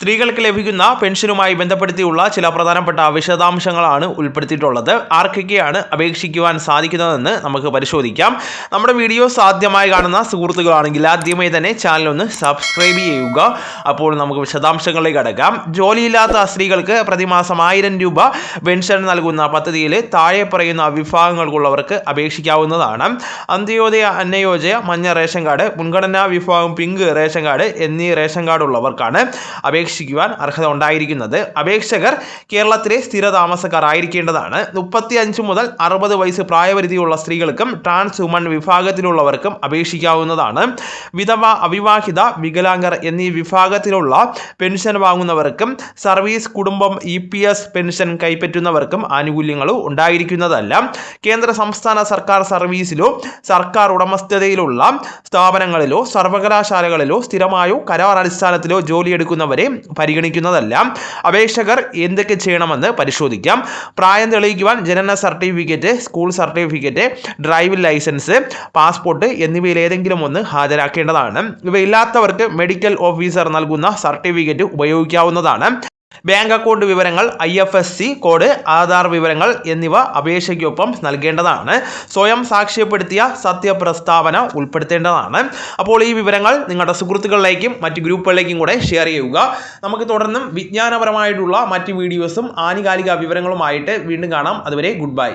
സ്ത്രീകൾക്ക് ലഭിക്കുന്ന പെൻഷനുമായി ബന്ധപ്പെടുത്തിയുള്ള ചില പ്രധാനപ്പെട്ട വിശദാംശങ്ങളാണ് ഉൾപ്പെടുത്തിയിട്ടുള്ളത്. ആർക്കൊക്കെയാണ് അപേക്ഷിക്കുവാൻ സാധിക്കുന്നതെന്ന് നമുക്ക് പരിശോധിക്കാം. നമ്മുടെ വീഡിയോസ് ആദ്യമായി കാണുന്ന സുഹൃത്തുക്കളാണെങ്കിൽ ആദ്യമായി തന്നെ ചാനൽ ഒന്ന് സബ്സ്ക്രൈബ് ചെയ്യുക. അപ്പോൾ നമുക്ക് വിശദാംശങ്ങളിലേക്ക് അടക്കാം ജോലിയില്ലാത്ത സ്ത്രീകൾക്ക് പ്രതിമാസം ആയിരം രൂപ പെൻഷൻ നൽകുന്ന പദ്ധതിയിൽ താഴെ പറയുന്ന വിഭാഗങ്ങൾക്കുള്ളവർക്ക് അപേക്ഷിക്കാവുന്നതാണ്. അന്ത്യോദയ അന്നയോജയ മഞ്ഞ റേഷൻ കാർഡ് മുൻഗണനാ വിഭാഗം പിങ്ക് റേഷൻ കാർഡ് എന്നീ റേഷൻ കാർഡ് ഉള്ളവർക്കാണ് അപേക്ഷിക്കുവാൻ അർഹത ഉണ്ടായിരിക്കുന്നത്. അപേക്ഷകർ കേരളത്തിലെ സ്ഥിര താമസക്കാർ ആയിരിക്കേണ്ടതാണ് മുപ്പത്തി അഞ്ച് മുതൽ അറുപത് വയസ്സ് പ്രായപരിധിയുള്ള സ്ത്രീകൾക്കും ട്രാൻസ് വുമൺ വിഭാഗത്തിലുള്ളവർക്കും അപേക്ഷിക്കാവുന്നതാണ്. വിധവ അവിവാഹിത വികലാംഗർ എന്നീ വിഭാഗത്തിലുള്ള പെൻഷൻ വാങ്ങുന്നവർക്കും സർവീസ് കുടുംബം ഇ പി എസ് പെൻഷൻ കൈപ്പറ്റുന്നവർക്കും ആനുകൂല്യങ്ങൾ ഉണ്ടായിരിക്കുന്നതല്ല. കേന്ദ്ര സംസ്ഥാന സർക്കാർ സർവീസിലോ സർക്കാർ ഉടമസ്ഥതയിലുള്ള സ്ഥാപനങ്ങളിലോ സർവകലാശാലകളിലോ സ്ഥിരമായോ കരാർ അടിസ്ഥാനത്തിലോ ജോലിയെടുക്കുന്നവരെ പരിഗണിക്കുന്നതല്ല. അപേക്ഷകർ എന്തൊക്കെ ചെയ്യണമെന്ന് പരിശോധിക്കാം. പ്രായം തെളിയിക്കുവാൻ ജനന certificate school certificate driving licence passport എന്നിവയിൽ ഏതെങ്കിലും ഒന്ന് ഹാജരാക്കേണ്ടതാണ്. ഇവയില്ലാത്തവർക്ക് മെഡിക്കൽ ഓഫീസർ നൽകുന്ന സർട്ടിഫിക്കറ്റ് ഉപയോഗിക്കാവുന്നതാണ്. ബാങ്ക് അക്കൗണ്ട് വിവരങ്ങൾ I F S C code Aadhaar വിവരങ്ങൾ എന്നിവ അപേക്ഷയ്ക്കൊപ്പം നൽകേണ്ടതാണ്. സ്വയം സാക്ഷ്യപ്പെടുത്തിയ സത്യപ്രസ്താവന ഉൾപ്പെടുത്തേണ്ടതാണ്. അപ്പോൾ ഈ വിവരങ്ങൾ നിങ്ങളുടെ സുഹൃത്തുക്കളിലേക്കും മറ്റ് ഗ്രൂപ്പുകളിലേക്കും കൂടെ ഷെയർ ചെയ്യുക. നമുക്ക് തുടർന്നും വിജ്ഞാനപരമായിട്ടുള്ള മറ്റ് വീഡിയോസും ആനുകാലിക വിവരങ്ങളുമായിട്ട് വീണ്ടും കാണാം. അതുവരെ ഗുഡ് ബൈ.